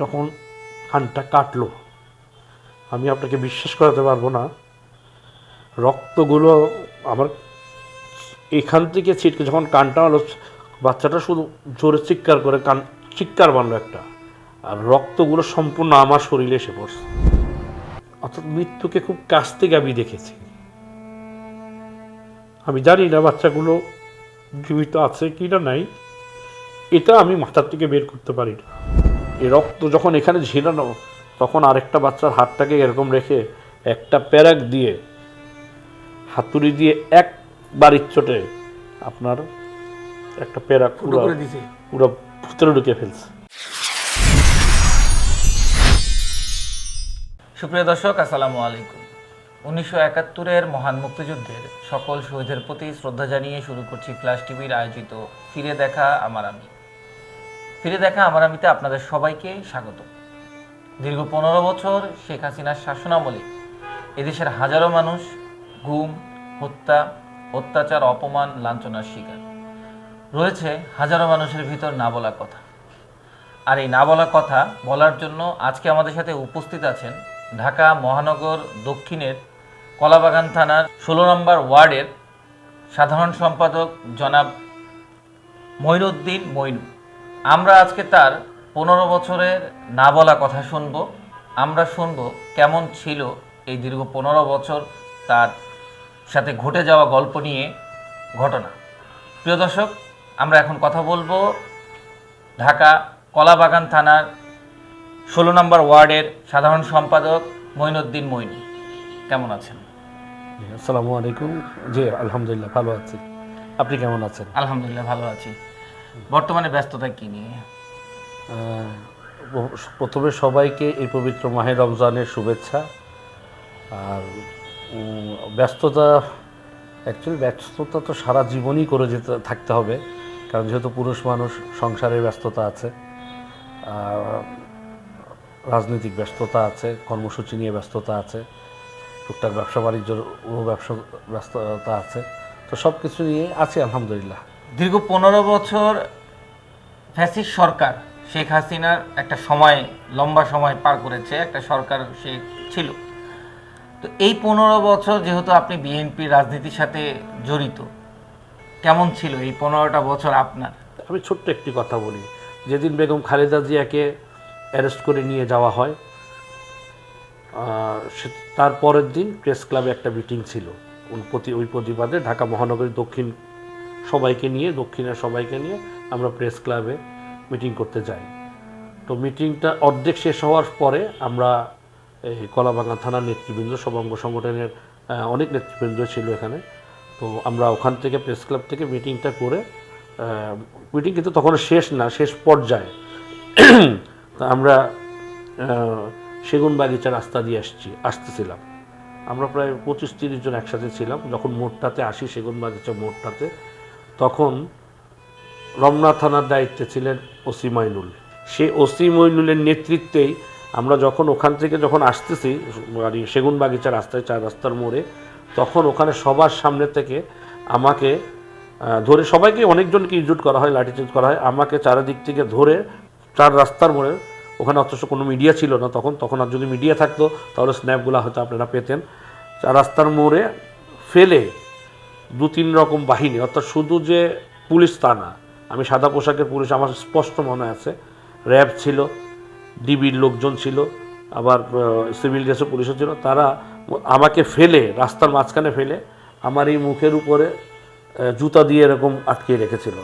যখন কানটা কাটলো, আমি আপনাকে বিশ্বাস করাতে পারব না। রক্তগুলো আমার এখান থেকে ছিটকে যখন কানটা হলো বাচ্চাটা শুধু জোরে চিৎকার করে কান, চিৎকার বানলো একটা। আর রক্তগুলো সম্পূর্ণ আমার শরীরে এসে পড়ছে। অর্থাৎ মৃত্যুকে খুব কাছ থেকে আমি দেখেছি। আমি জানি না বাচ্চাগুলো জীবিত আছে কি না নাই। এটা আমি মাথার থেকে বের করতে পারি না। এই রক্ত যখন এখানে ঝিলানো তখন আরেকটা বাচ্চার হাতটাকে এরকম রেখে একটা প্যারাক দিয়ে হাতুড়ি দিয়ে এক বাড়ির চোটে আপনার একটা প্যারাক পুরো করে দিছে। পুরো ভিতরে ঢুকে ফেলছে। সুপ্রিয় দর্শক আসসালামু আলাইকুম। উনিশশো একাত্তরের মহান মুক্তিযুদ্ধের সকল শহীদের প্রতি শ্রদ্ধা জানিয়ে শুরু করছি ক্লাস টিভির আয়োজিত ফিরে দেখা আমার আমি। ফিরে দেখা আমার আমিতে আপনাদের সবাইকে স্বাগত। দীর্ঘ পনেরো বছর শেখ হাসিনার শাসনামলে এদেশের হাজারো মানুষ গুম, হত্যা, অত্যাচার, অপমান, লাঞ্ছনার শিকার। রয়েছে হাজারো মানুষের ভিতর না বলা কথা। আর এই না বলা কথা বলার জন্য আজকে আমাদের সাথে উপস্থিত আছেন ঢাকা মহানগর দক্ষিণের কলাবাগান থানার ষোলো নম্বর ওয়ার্ডের সাধারণ সম্পাদক জনাব মঈনুদ্দিন মইনু। আমরা আজকে তার পনেরো বছরের না বলা কথা শুনব। আমরা শুনব কেমন ছিল এই দীর্ঘ পনেরো বছর তার সাথে ঘটে যাওয়া গল্প নিয়ে ঘটনা। প্রিয় দর্শক আমরা এখন কথা বলব ঢাকা কলাবাগান থানার ষোলো নম্বর ওয়ার্ডের সাধারণ সম্পাদক মঈনুদ্দিন মইনু কেমন আছেন? আসসালামু আলাইকুম। জি আলহামদুলিল্লাহ ভালো আছি। আপনি কেমন আছেন? আলহামদুলিল্লাহ ভালো আছি। বর্তমানে ব্যস্ততা কি নিয়ে? প্রথমে সবাইকে এই পবিত্র মাহে রমজানের শুভেচ্ছা। আর ব্যস্ততা অ্যাকচুয়ালি ব্যস্ততা তো সারা জীবনই করে যেতে, থাকতে হবে, কারণ যেহেতু পুরুষ মানুষ, সংসারের ব্যস্ততা আছে রাজনৈতিক ব্যস্ততা আছে, কর্মসূচি নিয়ে ব্যস্ততা আছে, টুকটাক ব্যবসা বাণিজ্যর ব্যবসা, ব্যস্ততা আছে, তো সব কিছু নিয়ে আছি আলহামদুলিল্লাহ। দীর্ঘ পনেরো বছর ফ্যাসিস সরকার শেখ হাসিনার একটা সময়, লম্বা সময় পার করেছে, একটা সরকার সে ছিল। তো এই পনেরো বছর যেহেতু আপনি বিএনপি রাজনীতির সাথে জড়িত, কেমন ছিল এই পনেরোটা বছর আপনার? আমি ছোট্ট একটি কথা বলি। যেদিন বেগম খালেদা জিয়াকে অ্যারেস্ট করে নিয়ে যাওয়া হয় তার পরের দিন প্রেস ক্লাবে একটা মিটিং ছিল। ওই প্রতিবাদে ঢাকা মহানগরীর দক্ষিণ সবাইকে নিয়ে, দক্ষিণের সবাইকে নিয়ে আমরা প্রেস ক্লাবে মিটিং করতে যাই। তো মিটিংটা অর্ধেক শেষ হওয়ার পরে আমরা এই কলাবাগান থানার নেতৃবৃন্দ সবাঙ্গ সংগঠনের অনেক নেতৃবৃন্দ ছিল এখানে। তো আমরা ওখান থেকে প্রেস ক্লাব থেকে মিটিংটা করে মিটিং কিন্তু তখন শেষ না, শেষ পর্যায়ে। তা আমরা সেগুন বাগিচা রাস্তা দিয়ে আসছি, আসতেছিলাম। আমরা প্রায় পঁচিশ তিরিশ জন একসাথে ছিলাম। যখন মোড়টাতে আসি, সেগুন বাগিচা মোড়টাতে তখন রমনা থানার দায়িত্বে ছিলেন ওসি মাইনুল। সেই ওসি মইনুলের নেতৃত্বেই আমরা যখন ওখান থেকে যখন আসতেছি মানে সেগুন বাগিচা রাস্তায়, চার রাস্তার মোড়ে, তখন ওখানে সবার সামনে থেকে আমাকে ধরে সবাইকে অনেকজনকে ইনজুট করা হয় লাঠিচার্জ করা হয়। আমাকে চারিদিক থেকে ধরে চার রাস্তার মোড়ে, ওখানে অথচ কোনো মিডিয়া ছিল না তখন তখন আর যদি মিডিয়া থাকতো, তাহলে স্ন্যাপগুলো হয়তো আপনারা পেতেন। চার রাস্তার মোড়ে ফেলে দু তিন রকম বাহিনী অর্থাৎ শুধু যে পুলিশ তা না আমি সাদা পোশাকের পুলিশ আমার স্পষ্ট মনে আছে। র্যাব ছিল ডিবির লোকজন ছিল আবার সিভিল ড্রেসের পুলিশও ছিল। তারা আমাকে ফেলে রাস্তার মাঝখানে ফেলে আমার এই মুখের উপরে জুতা দিয়ে এরকম আটকে রেখেছিল।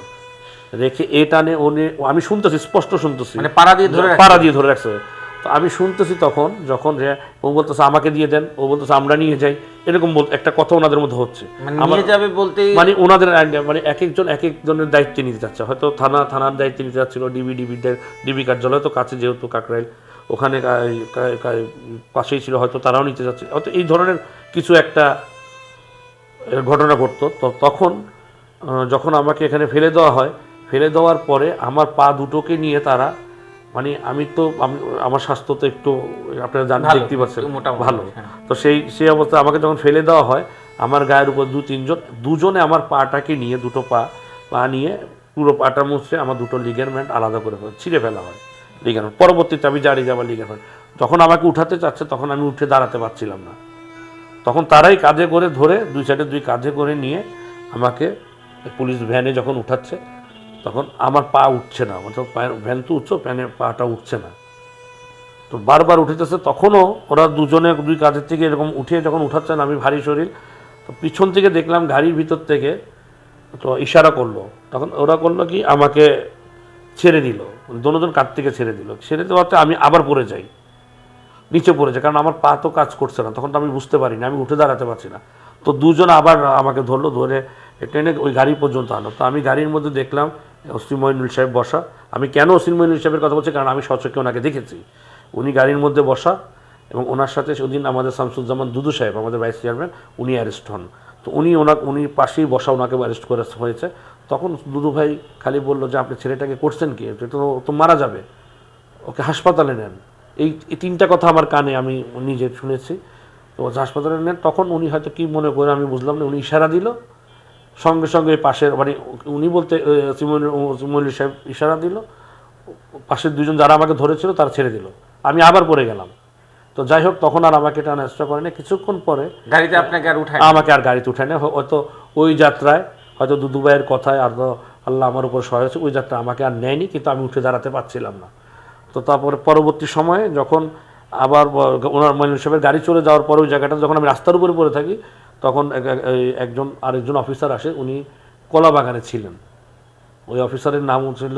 রেখে এ টানে ওনে আমি শুনতেছি স্পষ্ট শুনতেছি। মানে পাড়া দিয়ে ধরে পাড়া দিয়ে ধরে রাখছে তো আমি শুনতেছি তখন যখন যে ও বলতেছে আমাকে দিয়ে দেন। ও বলতেছে আমরা নিয়ে যাই। এরকম বল একটা কথা ওনাদের মধ্যে হচ্ছে। মানে নিয়ে যাবে বলতে মানে ওনাদের মানে এক একজন এক একজনের দায়িত্ব নিতে যাচ্ছে হয়তো থানা থানার দায়িত্ব নিতে যাচ্ছিল ডিবি ডিবি ডিবি কার্যালয় তো কাছে যেহেতু কাকরাইল। ওখানে পাশেই ছিল হয়তো তারাও নিতে যাচ্ছে হয়তো এই ধরনের কিছু একটা ঘটনা ঘটতো। তো তখন যখন আমাকে এখানে ফেলে দেওয়া হয় ফেলে দেওয়ার পরে আমার পা দুটোকে নিয়ে তারা মানে আমি তো আমার স্বাস্থ্য তো একটু আপনারা জান ভালো, দেখতে পাচ্ছেন ভালো। হ্যাঁ। তো সেই সেই অবস্থায় আমাকে যখন ফেলে দেওয়া হয় আমার গায়ের উপর দু তিনজন দুজনে আমার পাটাকে নিয়ে দুটো পা পা নিয়ে পুরো পাটা মুছড়ে আমার দুটো লিগারমেন্ট আলাদা করে ছিঁড়ে ফেলা হয় লিগামেন্ট পরবর্তীতে আমি জারি যে আমার লিগামেন্ট যখন আমাকে উঠাতে চাচ্ছে তখন আমি উঠে দাঁড়াতে পারছিলাম না। তখন তারাই কাজে করে ধরে দুই সাইডে দুই কাজে করে নিয়ে আমাকে পুলিশ ভ্যানে যখন উঠাচ্ছে তখন আমার পা উঠছে না। মানে পায়ের ভ্যান তো উঠছো প্যানে পাটা উঠছে না। তো বারবার উঠেতেছে তখনও ওরা দুজনে দুই কাঁধের থেকে এরকম উঠিয়ে যখন উঠাচ্ছেন আমি ভারী শরীর, তো পিছন থেকে দেখলাম গাড়ির ভিতর থেকে, তো ইশারা করল। তখন ওরা করল কি, আমাকে ছেড়ে দিল। দোনোজন কাঠ থেকে ছেড়ে দিল। ছেড়ে দেওয়াতে আমি আবার পড়ে যাই। নিচে পড়ে যাই, কারণ আমার পা তো কাজ করছে না। তখন তো আমি বুঝতে পারিনি, আমি উঠে দাঁড়াতে পারছি না। তো দুজন আবার আমাকে ধরলো, ধরে ট্রেনে ওই গাড়ি পর্যন্ত আনলো। তো আমি গাড়ির মধ্যে দেখলাম ওসি মইনুল সাহেব বসা। আমি কেন ওসি মইনুল সাহেবের কথা বলছি? কারণ আমি সচক্ষে ওনাকে দেখেছি। উনি গাড়ির মধ্যে বসা এবং ওনার সাথে সেদিন আমাদের শামসুজ্জামান দুদু সাহেব, আমাদের ভাইস চেয়ারম্যান, উনি অ্যারেস্ট হন। তো উনি ওনা উনি পাশেই বসা ওনাকে অ্যারেস্ট করে হয়েছে। তখন দুদু ভাই খালি বলল যে, আপনি ছেলেটাকে করছেন কি? তো তো মারা যাবে। ওকে হাসপাতালে নেন। এই এই তিনটা কথা আমার কানে আমি নিজে শুনেছি। তো হাসপাতালে নেন। তখন উনি হয়তো কি মনে করে আমি বুঝলাম না, উনি ইশারা দিল। সঙ্গে সঙ্গে পাশের মানে উনি বলতে সিমলি সাহেব ইশারা দিল। পাশের দুজন যারা আমাকে ধরেছিল তারা ছেড়ে দিল। আমি আবার পড়ে গেলাম। তো যাই হোক তখন আর আমাকে টানা চেষ্টা করে না। কিছুক্ষণ পরে গাড়িতে আপনাকে আর উঠায় আমাকে আর গাড়িতে উঠায় না হয়তো ওই যাত্রায় হয়তো দুদুবাইয়ের কথায় আর আল্লাহ আমার উপর সহায় হয়েছে ওই যাত্রা আমাকে আর নেয়নি কিন্তু আমি উঠে দাঁড়াতে পারছিলাম না। তো তারপরে পরবর্তী সময়ে যখন আবার ওনার মহিলা সাহেবের গাড়ি চলে যাওয়ার পরে ওই জায়গাটা যখন আমি রাস্তার উপরে পড়ে থাকি তখন একজন আরেকজন অফিসার আসে, উনি কলা বাগানে ছিলেন। ওই অফিসারের নাম ছিল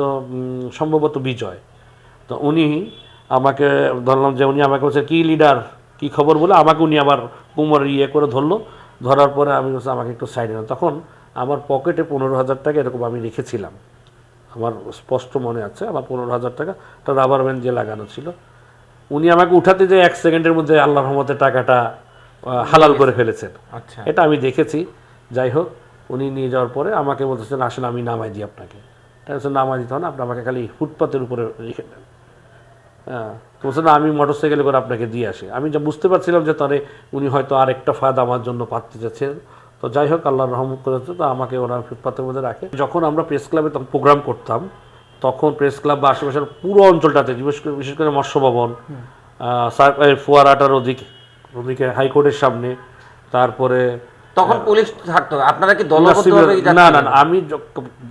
সম্ভবত বিজয়। তো উনি আমাকে ধরলাম যে উনি আমাকে বলছে, কী লিডার? কি খবর? বলে আমাকে উনি আবার কোমর ইয়ে করে ধরলো। ধরার পরে আমি বলছি, আমাকে একটু সাইডে না তখন আমার পকেটে পনেরো হাজার টাকা এরকম আমি রেখেছিলাম। আমার স্পষ্ট মনে আছে, আমার পনেরো হাজার টাকা। একটা রাবার ব্যান্ড যে লাগানো ছিল। উনি আমাকে উঠাতে যে এক সেকেন্ডের মধ্যে আল্লাহ রহমতের টাকাটা হালাল করে ফেলেছেন। আচ্ছা। এটা আমি দেখেছি। যাই হোক উনি নিয়ে যাওয়ার পরে আমাকে বলতেছেন আসেন আমি নামাই দিই আপনাকে। তাই নামাই দিতে হবে না আপনি আমাকে খালি ফুটপাতের উপরে রেখে দেন। হ্যাঁ তো বলছে না আমি মোটর সাইকেলে করে আপনাকে দিয়ে আসি। আমি যা বুঝতে পারছিলাম যে তারে উনি হয়তো আর একটা ফাঁদ আমার জন্য পাততে চাচ্ছেন তো যাই হোক আল্লাহ রহমত করেছে তো আমাকে ওরা ফুটপাতের মধ্যে রাখে। যখন আমরা প্রেস ক্লাবে তখন প্রোগ্রাম করতাম তখন প্রেস ক্লাব বা আশেপাশের পুরো অঞ্চলটাতে বিশেষ করে বিশেষ করে মৎস্য ভবন ফোয়ারাটার ওদিকে ওদিকে হাইকোর্টের সামনে তারপরে তখন পুলিশ থাকতো আপনারা কি দলবদ্ধভাবে না না আমি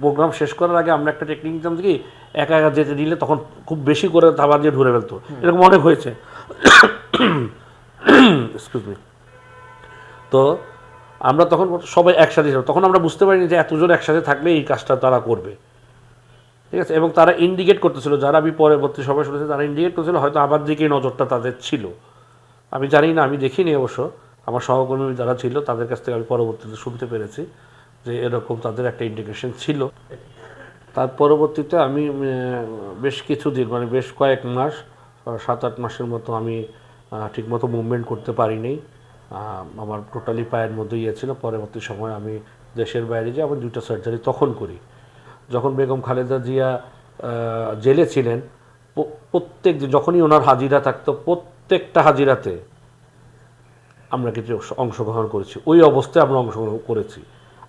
প্রোগ্রাম শেষ করার আগে আমরা একটা টেকনিক নিতাম কি একা একা যেতে দিলে তখন খুব বেশি করে থাবা দিয়ে ধরে ফেলতো। এরকম অনেক হয়েছে। এক্সকিউজ মি তো আমরা তখন সবাই একসাথে ছিলাম। তখন আমরা বুঝতে পারিনি যে এতজন একসাথে থাকলে এই কাজটা তারা করবে। ঠিক আছে? এবং তারা ইন্ডিকেট করতেছিল। যারা আমি পরবর্তী সবাই শুনেছি তারা ইন্ডিকেট করতেছিল হয়তো আমার দিকেই নজরটা তাদের ছিল। আমি জানি না, আমি দেখিনি অবশ্য। আমার সহকর্মী যারা ছিল, তাদের কাছ থেকে আমি পরবর্তীতে শুনতে পেরেছি যে এরকম তাদের একটা ইন্ডিকেশন ছিল। তার পরবর্তীতে আমি বেশ কিছুদিন মানে বেশ কয়েক মাস সাত আট মাসের মতো আমি ঠিকমতো মুভমেন্ট করতে পারিনি। আমার টোটালি পায়ের মধ্যে ইয়ে ছিল। পরবর্তী সময় আমি দেশের বাইরে যাই আমার দুইটা সার্জারি তখন করি। যখন বেগম খালেদা জিয়া জেলে ছিলেন প্রত্যেক দিন, যখনই ওনার হাজিরা থাকতো প্রত্যেকটা হাজিরাতে আমরা কিছু অংশগ্রহণ করেছি। ওই অবস্থায় আমরা অংশগ্রহণ করেছি।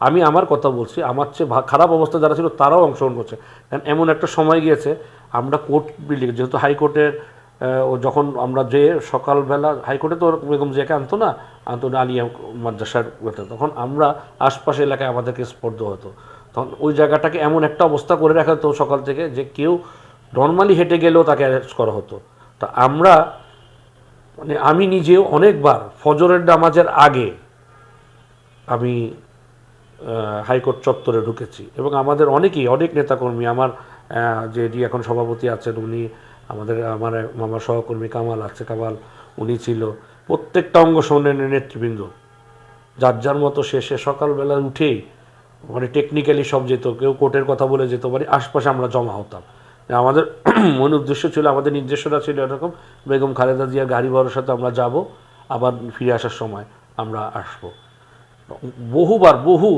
আমি আমার কথা বলছি, আমার চেয়ে খারাপ অবস্থা যারা ছিল তারাও অংশগ্রহণ করছে। কারণ এমন একটা সময় গিয়েছে, আমরা কোর্ট বিল্ডিং যেহেতু হাইকোর্টের ও যখন আমরা যে সকালবেলা, হাইকোর্টে তো বেগম জিয়াকে আনতো না আনতো না আলিয়া মাদ্রাসার। তখন আমরা আশপাশ এলাকায় আমাদেরকে স্পর্ধ হতো। তখন ওই জায়গাটাকে এমন একটা অবস্থা করে রাখা হতো সকাল থেকে যে কেউ নর্মালি হেঁটে গেলেও তাকে অ্যারেস্ট করা হতো। তা আমরা মানে আমি নিজেও অনেকবার ফজরের নামাজের আগে আমি হাইকোর্ট চত্বরে ঢুকেছি এবং আমাদের অনেকেই অনেক নেতাকর্মী আমার আহ, যে এটি এখন সভাপতি আছেন উনি আমাদের আমার আমার সহকর্মী কামাল আছে কামাল উনি ছিল। প্রত্যেকটা অঙ্গ সংগঠনের নেতৃবৃন্দ। যার যার মতো শেষে সকালবেলা উঠেই মানে টেকনিক্যালি সব যেত কেউ কোর্টের কথা বলে যেত মানে আশপাশে আমরা জমা হতাম। আমাদের মূল উদ্দেশ্য ছিল, আমাদের নির্দেশনা ছিল এরকম, বেগম খালেদা জিয়ার গাড়ি সাথে আমরা যাব, আবার ফিরে আসার সময় আমরা আসব। বহুবার বহু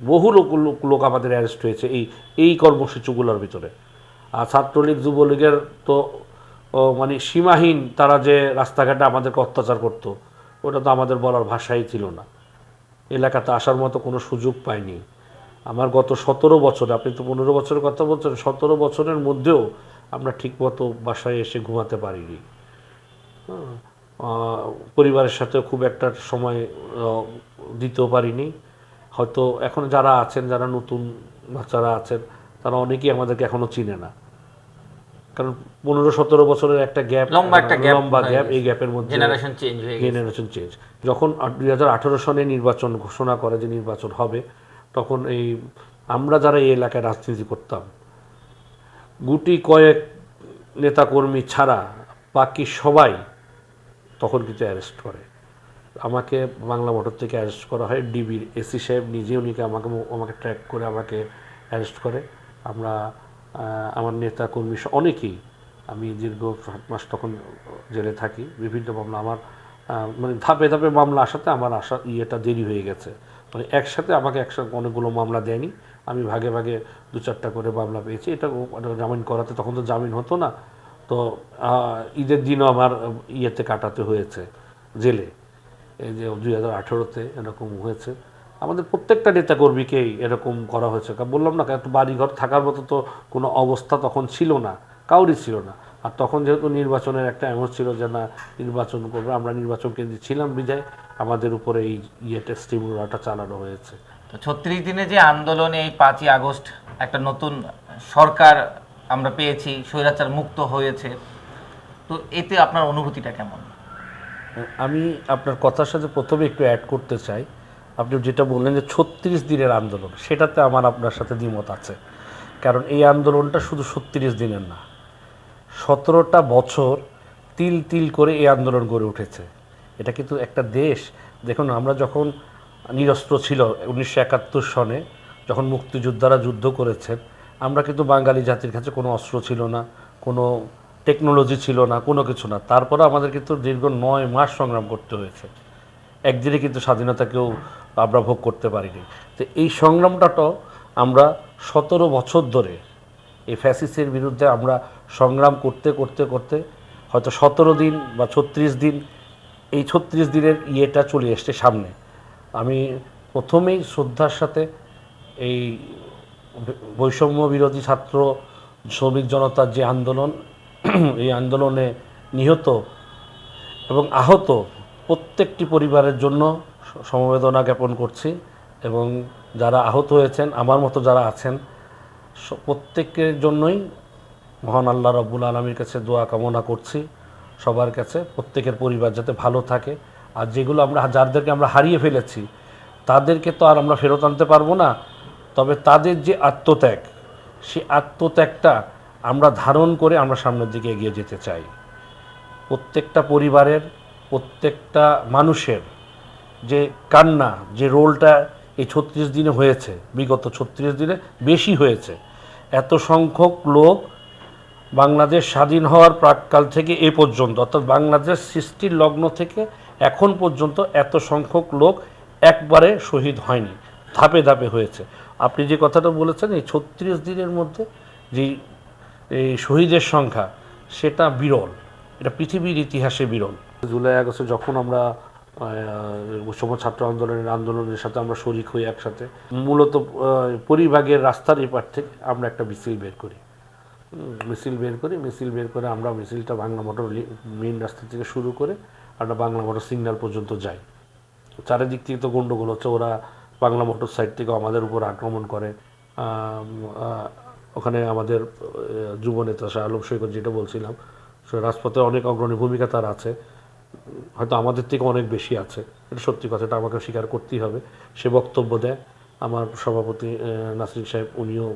বহু লোক লোক আমাদের অ্যারেস্ট হয়েছে এই এই কর্মসূচিগুলোর ভিতরে। আর ছাত্রলীগ, যুবলীগের তো মানে সীমাহীন তারা যে রাস্তাঘাটে আমাদেরকে অত্যাচার করতো, ওটা তো আমাদের বলার ভাষাই ছিল না। এলাকাতে আসার মতো কোনো সুযোগ পাইনি। আমার গত সতেরো বছর, আপনি তো পনেরো বছরের কথা বলছেন, সতেরো বছরের মধ্যেও আমরা ঠিকমতো বাসায় এসে ঘুমাতে পারিনি। পরিবারের সাথে খুব একটা সময় দিতেও পারিনি। হয়তো এখন যারা আছেন যারা নতুন বাচ্চারা আছেন তারা অনেকেই আমাদেরকে এখনও চিনে না। কারণ পনেরো সতেরো বছরের একটা গ্যাপ লম্বা একটা লম্বা গ্যাপ এই গ্যাপের মধ্যে জেনারেশন চেঞ্জ হয়ে জেনারেশন চেঞ্জ যখন দুই হাজার আঠেরো সনে নির্বাচন ঘোষণা করে যে নির্বাচন হবে তখন এই আমরা যারা এই এলাকায় রাজনীতি করতাম গুটি কয়েক নেতাকর্মী ছাড়া বাকি সবাই তখন কিন্তু অ্যারেস্ট করে। আমাকে বাংলা মোটর থেকে অ্যারেস্ট করা হয়। ডিবির এসি সাহেব নিজে উনিকে আমাকে আমাকে ট্র্যাক করে আমাকে অ্যারেস্ট করে। আমরা আমার নেতা কর্মী অনেকেই আমি দীর্ঘ সাত মাস তখন জেলে থাকি। বিভিন্ন মামলা আমার মানে ধাপে ধাপে মামলা আসাতে আমার আসা ইয়েটা দেরি হয়ে গেছে। মানে একসাথে আমাকে একসাথে অনেকগুলো মামলা দেয়নি। আমি ভাগে ভাগে দু চারটা করে মামলা পেয়েছি। এটা মানে জামিন করাতে তখন তো জামিন হতো না। তো ঈদের দিনও আমার ইয়েতে কাটাতে হয়েছে, জেলে। এই যে দুই হাজার আঠেরোতে এরকম হয়েছে। আমাদের প্রত্যেকটা নেতাকর্মীকেই এরকম করা হয়েছে। বললাম না, একটা বাড়িঘর থাকার মতো তো কোনো অবস্থা তখন ছিল না, কাউরই ছিল না। আর তখন যেহেতু নির্বাচনের একটা এমন ছিল যে না, নির্বাচন করবে, আমরা নির্বাচন কেন্দ্রে ছিলাম বিদায় আমাদের উপরে এই ইয়েটা স্টিমুলাটা চালানো হয়েছে। তো ছত্রিশ দিনে যে আন্দোলনে এই পাঁচই আগস্ট একটা নতুন সরকার আমরা পেয়েছি, স্বৈরাচার মুক্ত হয়েছে, তো এতে আপনার অনুভূতিটা কেমন? আমি আপনার কথার সাথে প্রথমে একটু অ্যাড করতে চাই। আপনি যেটা বললেন যে ছত্রিশ দিনের আন্দোলন, সেটাতে আমার আপনার সাথে দ্বিমত আছে। কারণ এই আন্দোলনটা শুধু ছত্রিশ দিনের না, সতেরোটা বছর তিল তিল করে এই আন্দোলন গড়ে উঠেছে। এটা কিন্তু একটা দেশ। দেখুন, আমরা যখন নিরস্ত্র ছিল উনিশশো একাত্তর সনে, যখন মুক্তিযোদ্ধারা যুদ্ধ করেছেন। আমরা কিন্তু বাঙালি জাতির কাছে কোনো অস্ত্র ছিল না, কোনো টেকনোলজি ছিল না, কোনো কিছু না। তারপরে আমাদের কিন্তু দীর্ঘ নয় মাস সংগ্রাম করতে হয়েছে। একদিনে কিন্তু স্বাধীনতাকেও আমরা ভোগ করতে পারিনি। তো এই সংগ্রামটাও আমরা সতেরো বছর ধরে, এই ফ্যাসিসের বিরুদ্ধে আমরা সংগ্রাম করতে করতে করতে হয়তো সতেরো দিন বা ছত্রিশ দিন, এই ছত্রিশ দিনের ইয়েটা চলে এসছে সামনে। আমি প্রথমেই শ্রদ্ধার সাথে এই বৈষম্য বিরোধী ছাত্র শ্রমিক জনতার যে আন্দোলন, এই আন্দোলনে নিহত এবং আহত প্রত্যেকটি পরিবারের জন্য সমবেদনা জ্ঞাপন করছি এবং যারা আহত হয়েছেন, আমার মতো যারা আছেন প্রত্যেকের জন্যই মহান আল্লাহ রব্বুল আলমীর কাছে দোয়া কামনা করছি। সবার কাছে, প্রত্যেকের পরিবার যাতে ভালো থাকে। আর যেগুলো আমরা যাদেরকে আমরা হারিয়ে ফেলেছি, তাদেরকে তো আর আমরা ফেরত আনতে পারব না। তবে তাদের যে আত্মত্যাগ সেই আত্মত্যাগটা আমরা ধারণ করে আমরা সামনের দিকে এগিয়ে যেতে চাই। প্রত্যেকটা পরিবারের, প্রত্যেকটা মানুষের যে কান্না, যে রোলটা এই ছত্রিশ দিনে হয়েছে, বিগত ছত্রিশ দিনে বেশি হয়েছে। এত সংখ্যক লোক বাংলাদেশ স্বাধীন হওয়ার প্রাককাল থেকে এ পর্যন্ত, অর্থাৎ বাংলাদেশ সৃষ্টির লগ্ন থেকে এখন পর্যন্ত এত সংখ্যক লোক একবারে শহীদ হয়নি, ধাপে ধাপে হয়েছে। আপনি যে কথাটা বলেছেন, এই ছত্রিশ দিনের মধ্যে যে, এই শহীদের সংখ্যা, সেটা বিরল। এটা পৃথিবীর ইতিহাসে বিরল। জুলাই আগস্টে যখন আমরা সম ছাত্র আন্দোলনের আন্দোলনের সাথে আমরা শরিক হই একসাথে, মূলত পরিভাগের রাস্তার এপার থেকে আমরা একটা মিছিল বের করি। মিছিল বের করি, মিছিল বের করে আমরা মিছিলটা বাংলা মোটর মেইন রাস্তা থেকে শুরু করে আমরা বাংলা মোটর সিগন্যাল পর্যন্ত যায় চারিদিক থেকে তো গণ্ডগোল হচ্ছে, ওরা বাংলা মোটর সাইড থেকে আমাদের উপর আক্রমণ করে। ওখানে আমাদের যুবনেতা শাহ আলম সৈকত যেটা বলছিলাম, সে রাজপথে অনেক অগ্রণী ভূমিকা তার আছে। হয়তো আমাদের থেকে অনেক বেশি আছে, এটা সত্যি কথা, এটা আমাকে স্বীকার করতেই হবে। সে বক্তব্য দেয়। আমার সভাপতি নাসরিন সাহেব, উনিও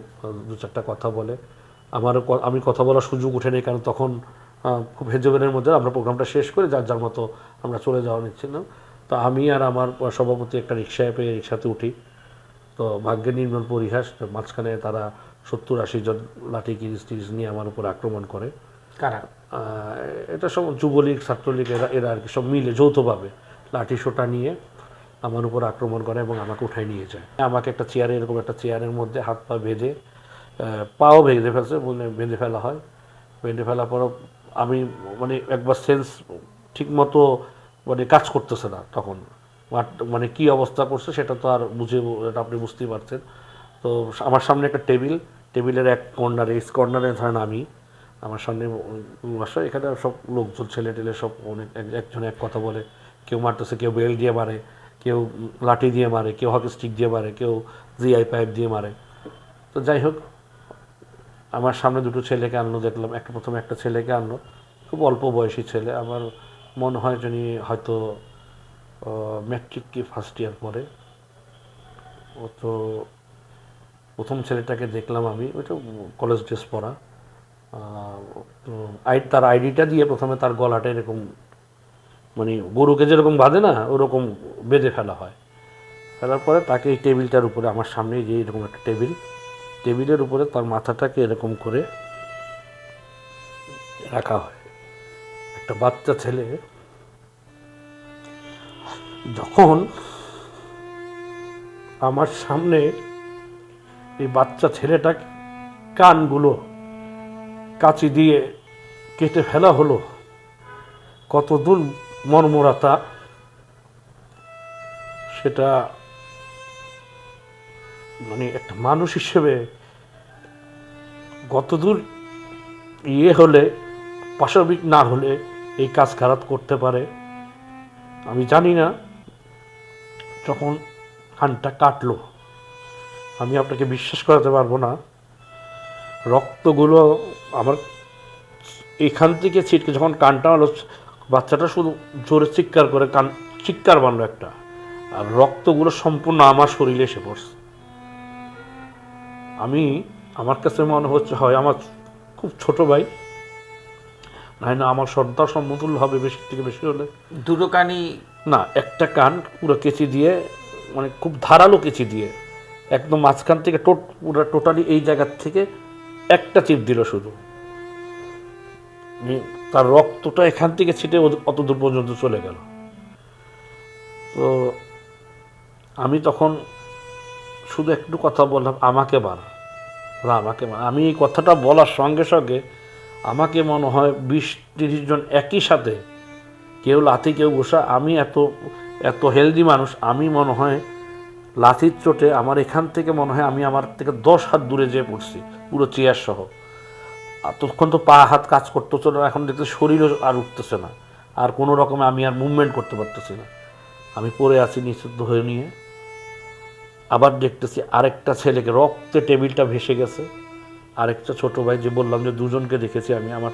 দু চারটা কথা বলে। আমার আমি কথা বলার সুযোগ উঠে নেই কারণ তখন খুব হেজবেনের মধ্যে আমরা প্রোগ্রামটা শেষ করে যার যার মতো আমরা চলে যাওয়া নিচ্ছিলাম তো আমি আর আমার সভাপতি একটা রিক্সায় পেয়ে রিক্সাতে উঠি। তো ভাগ্যের নির্মল পরিহাস মাঝখানে তারা সত্তর আশি জন লাঠি কিরিস টিরিস নিয়ে আমার উপর আক্রমণ করে। কারা? এটা সব যুবলীগ ছাত্রলীগ এরা এরা আর কি সব মিলে যৌথভাবে লাঠি সোটা নিয়ে আমার উপর আক্রমণ করে এবং আমাকে উঠাই নিয়ে যায়। আমাকে একটা চেয়ারে এরকম একটা চেয়ারের মধ্যে হাত পা বেঁধে পাও বেঁধে ফেলছে মানে বেঁধে ফেলা হয়। বেঁধে ফেলার পর আমি মানে একবার সেন্স ঠিক মতো মানে কাজ করতেছে না তখন। মানে কি অবস্থা করছে সেটা তো আর বুঝে আপনি বুঝতেই পারছেন। তো আমার সামনে একটা টেবিল, টেবিলের এক কর্নারে এই কর্নারে ধরেন আমি, আমার সামনে বাসা এখানে সব লোকজন, ছেলে টেলে সব অনেক এক- একজন এক কথা বলে। কেউ মারতেছে, কেউ বেল দিয়ে মারে, কেউ লাঠি দিয়ে মারে, কেউ হকি স্টিক দিয়ে মারে, কেউ জিআই পাইপ দিয়ে মারে। তো যাই হোক আমার সামনে দুটো ছেলেকে আনলো, দেখলাম একটা প্রথমে একটা ছেলেকে আনলো। খুব অল্প বয়সী ছেলে। আমার মনে হয় যিনি হয়তো ম্যাট্রিক কি ফার্স্ট ইয়ার পরে ও তো প্রথম ছেলেটাকে দেখলাম আমি। ওইটা কলেজ ড্রেস পরা তো আই, তার আইডিটা দিয়ে প্রথমে তার গলাটা এরকম মানে গরুকে যেরকম বাঁধে না, ওরকম বেঁধে ফেলা হয়। ফেলার পরে তাকে এই টেবিলটার উপরে, আমার সামনে যে এরকম একটা টেবিল টেবিলের উপরে তার মাথাটাকে এরকম করে রাখা হয়। একটা বাচ্চা ছেলে যখন আমার সামনে এই বাচ্চা ছেলেটা কানগুলো কাচি দিয়ে কেটে ফেলা হলো কত দূর মর্মরাতা সেটা মানে একটা মানুষ হিসেবে কতদূর ইয়ে হলে, পাশবিক না হলে এই কাজ খারাপ করতে পারে। আমি জানি না যখন কানটা কাটলো, আমি আপনাকে বিশ্বাস করাতে পারব না। রক্তগুলো আমার এখান থেকে ছিটকে যখন কানটা হলো বাচ্চাটা শুধু জোরে চিৎকার করে কান, চিৎকার বানলো একটা। আর রক্তগুলো সম্পূর্ণ আমার শরীরে এসে পড়ছে। আমি আমার কাছে মনে হচ্ছে হয় আমার খুব ছোট ভাই। নাই না আমার সর্দার সমতুল্য হবে বেশি থেকে বেশি হলে। দুটো কানই না একটা কান পুরো কেচি দিয়ে মানে খুব ধারালো কেচি দিয়ে একদম মাঝখান থেকে টোট পুরো টোটালি এই জায়গার থেকে একটা চিপ দিল শুধু। তার রক্তটা এখান থেকে ছিটে অত দূর পর্যন্ত চলে গেল। তো আমি তখন শুধু একটু কথা বললাম, আমাকে মার। ওরা আমাকে মার। আমি এই কথাটা বলার সঙ্গে সঙ্গে আমাকে মনে হয় বিশ তিরিশ জন একই সাথে, কেউ লাথি, কেউ বসা আমি এত এত হেলদি মানুষ, আমি মনে হয় লাথির চোটে আমার এখান থেকে মনে হয় আমি আমার থেকে দশ হাত দূরে যেয়ে পড়ছি, পুরো চেয়ার সহ। তখন তো পা হাত কাজ করতেছে না, এখন দেখতে শরীরও আর উঠতেছে না। আর কোনো রকমে আমি আর মুভমেন্ট করতে পারতেছি না। আমি পড়ে আছি নিষিদ্ধ হয়ে নিয়ে। আবার দেখতেছি আরেকটা ছেলেকে, রক্তে টেবিলটা ভেসে গেছে। আরেকটা ছোট ভাই যে বললাম যে দুজনকে দেখেছি আমি, আমার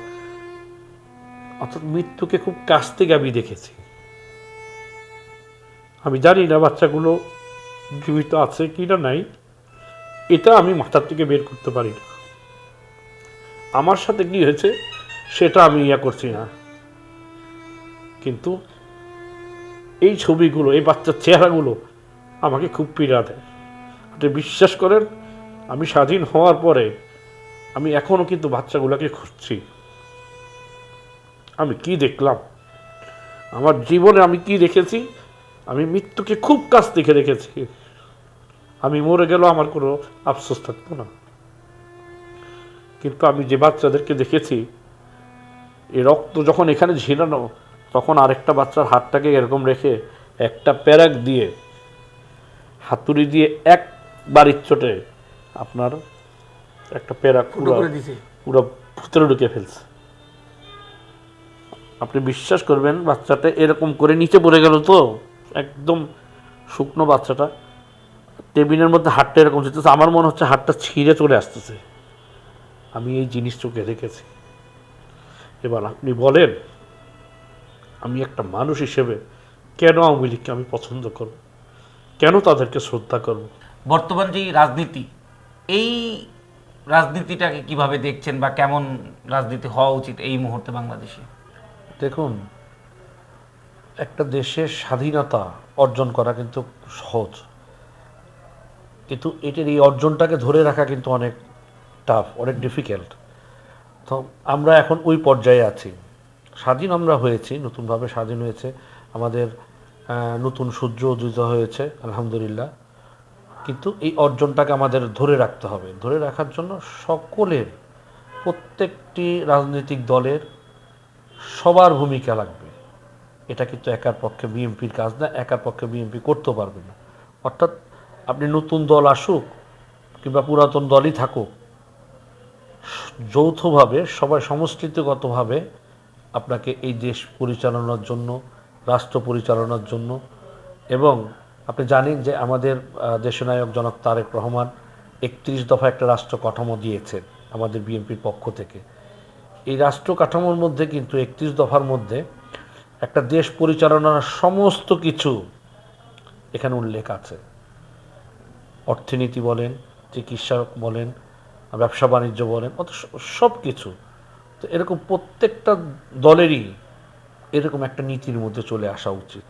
অর্থাৎ মৃত্যুকে খুব কাছ থেকে আমি দেখেছি। আমি জানি না বাচ্চাগুলো জীবিত আছে কি না নাই, এটা আমি মাথার থেকে বের করতে পারি না। আমার সাথে কি হয়েছে সেটা আমি ইয়া করছি না। কিন্তু এই ছবিগুলো, এই বাচ্চার চেহারাগুলো আমাকে খুব পীড়া দেয়। আপনি বিশ্বাস করেন, আমি স্বাধীন হওয়ার পরে আমি এখনও কিন্তু বাচ্চাগুলোকে খুঁজছি। আমি কি দেখলাম? আমার জীবনে আমি কি দেখেছি? আমি মৃত্যুকে খুব কাছ থেকে রেখেছি আমি মরে গেলেও আমার কোনো আফসোস থাকতো না। কিন্তু আমি যে বাচ্চাদেরকে দেখেছি, এ রক্ত যখন এখানে ঝিলানো তখন আরেকটা বাচ্চার হাতটাকে এরকম রেখে একটা প্যারাক দিয়ে হাতুড়ি দিয়ে এক বাড়ির চোটে আপনার একটা পুরো দিছে। পুরো ভিতরে ঢুকে ফেলছে। আপনি বিশ্বাস করবেন বাচ্চাটা এরকম করে নিচে পড়ে গেল তো একদম শুকনো বাচ্চাটা। টেবিলের মধ্যে হাতটা এরকম যেতেছে আমার মনে হচ্ছে হাতটা ছিঁড়ে চলে আসতেছে। আমি এই জিনিস চোখে দেখেছি এবার আপনি বলেন আমি একটা মানুষ হিসেবে কেন আওয়ামী লীগকে আমি পছন্দ করব? কেন তাদেরকে শ্রদ্ধা করব? বর্তমান যে রাজনীতি এই রাজনীতিটাকে কীভাবে দেখছেন বা কেমন রাজনীতি হওয়া উচিত এই মুহূর্তে বাংলাদেশে? দেখুন একটা দেশের স্বাধীনতা অর্জন করা কিন্তু সহজ। কিন্তু এটার এই অর্জনটাকে ধরে রাখা কিন্তু অনেক টাফ অনেক ডিফিকাল্ট তো আমরা এখন ওই পর্যায়ে আছি। স্বাধীন আমরা হয়েছি নতুনভাবে স্বাধীন হয়েছে আমাদের নতুন সূর্য উদিত হয়েছে, আলহামদুলিল্লাহ। কিন্তু এই অর্জনটাকে আমাদের ধরে রাখতে হবে। ধরে রাখার জন্য সকলের, প্রত্যেকটি রাজনৈতিক দলের সবার ভূমিকা লাগবে। এটা কিন্তু একার পক্ষে বিএনপির কাজ না, একার পক্ষে বিএনপি করতেও পারবে না। অর্থাৎ আপনি নতুন দল আসুক কিংবা পুরাতন দলই থাকুক, যৌথভাবে, সবাই সমষ্টিগতভাবে আপনাকে এই দেশ পরিচালনার জন্য রাষ্ট্র পরিচালনার জন্য। এবং আপনি জানেন যে আমাদের দেশনায়ক জনক তারেক রহমান একত্রিশ দফা একটা রাষ্ট্র কাঠামো দিয়েছেন আমাদের বিএনপির পক্ষ থেকে। এই রাষ্ট্র কাঠামোর মধ্যে কিন্তু একত্রিশ দফার মধ্যে একটা দেশ পরিচালনার সমস্ত কিছু এখানে উল্লেখ আছে। অর্থনীতি বলেন চিকিৎসা বলেন, ব্যবসা বাণিজ্য বলেন অত সব কিছু তো এরকম প্রত্যেকটা দলেরই এরকম একটা নীতির মধ্যে চলে আসা উচিত।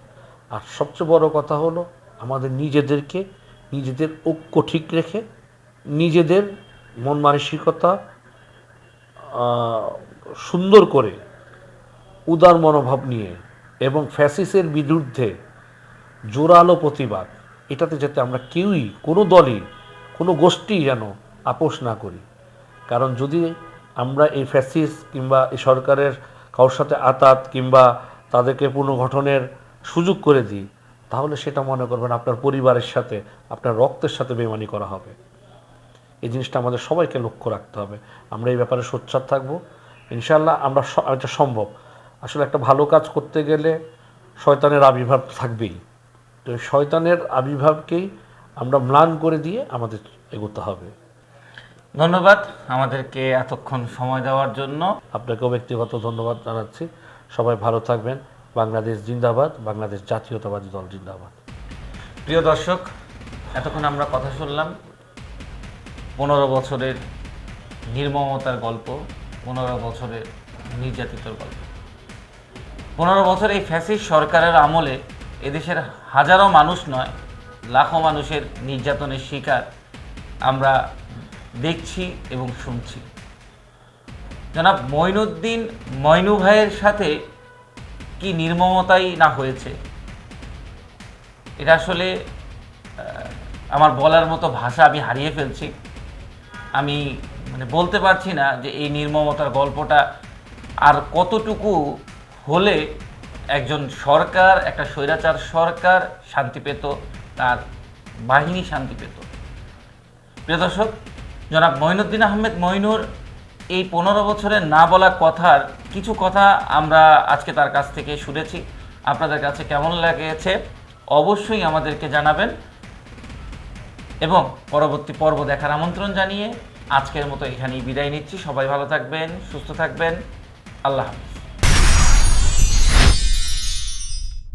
আর সবচেয়ে বড় কথা হলো, আমাদের নিজেদেরকে, নিজেদের ঐক্য ঠিক রেখে, নিজেদের মন মানসিকতা সুন্দর করে উদার মনোভাব নিয়ে এবং ফ্যাসিসের বিরুদ্ধে জোরালো প্রতিবাদ, এটাতে যাতে আমরা কেউই, কোনো দলই, কোনো গোষ্ঠী যেন আপোষ না করি। কারণ যদি আমরা এই ফ্যাসিস কিংবা এই সরকারের কারোর সাথে আতাত কিংবা তাদেরকে পুনর্গঠনের সুযোগ করে দিই, তাহলে সেটা মনে করবেন আপনার পরিবারের সাথে, আপনার রক্তের সাথে বেমানি করা হবে। এই জিনিসটা আমাদের সবাইকে লক্ষ্য রাখতে হবে। আমরা এই ব্যাপারে সোচ্চার থাকব। ইনশাল্লাহ আমরা এটা সম্ভব। আসলে একটা ভালো কাজ করতে গেলে শয়তানের আবির্ভাব থাকবেই। তো শয়তানের আবির্ভাবকেই আমরা ম্লান করে দিয়ে আমাদের এগোতে হবে। ধন্যবাদ আমাদেরকে এতক্ষণ সময় দেওয়ার জন্য। আপনাকেও ব্যক্তিগত ধন্যবাদ জানাচ্ছি। সবাই ভালো থাকবেন। বাংলাদেশ জিন্দাবাদ বাংলাদেশ জাতীয়তাবাদী দল জিন্দাবাদ। প্রিয় দর্শক এতক্ষণ আমরা কথা শুনলাম। পনেরো বছরের নির্মমতার গল্প পনেরো বছরের নির্যাতিতর গল্প। পনেরো বছর এই ফ্যাসিস্ট সরকারের আমলে এদেশের হাজারো মানুষ নয় লাখো মানুষের নির্যাতনের শিকার আমরা দেখছি এবং শুনছি। জনাব মঈনুদ্দিন ময়নু ভাইয়ের সাথে কি নির্মমতাই না হয়েছে? এটা আসলে আমার বলার মতো ভাষা আমি হারিয়ে ফেলছি। আমি মানে বলতে পারছি না যে এই নির্মমতার গল্পটা আর কতটুকু হলে একজন সরকার, একটা স্বৈরাচার সরকার শান্তি পেত, তার বাহিনী শান্তি পেত। প্রিয় দর্শক জনাব মঈনুদ্দিন আহমেদ মঈনুর এই পনেরো বছরে না বলা কথার কিছু কথা আমরা আজকে তার কাছ থেকে শুনেছি। আপনাদের কাছে কেমন লাগেছে অবশ্যই আমাদেরকে জানাবেন এবং পরবর্তী পর্ব দেখার আমন্ত্রণ জানিয়ে আজকের মতো এখানেই বিদায় নিচ্ছি। সবাই ভালো থাকবেন, সুস্থ থাকবেন। আল্লাহ হাফিজ।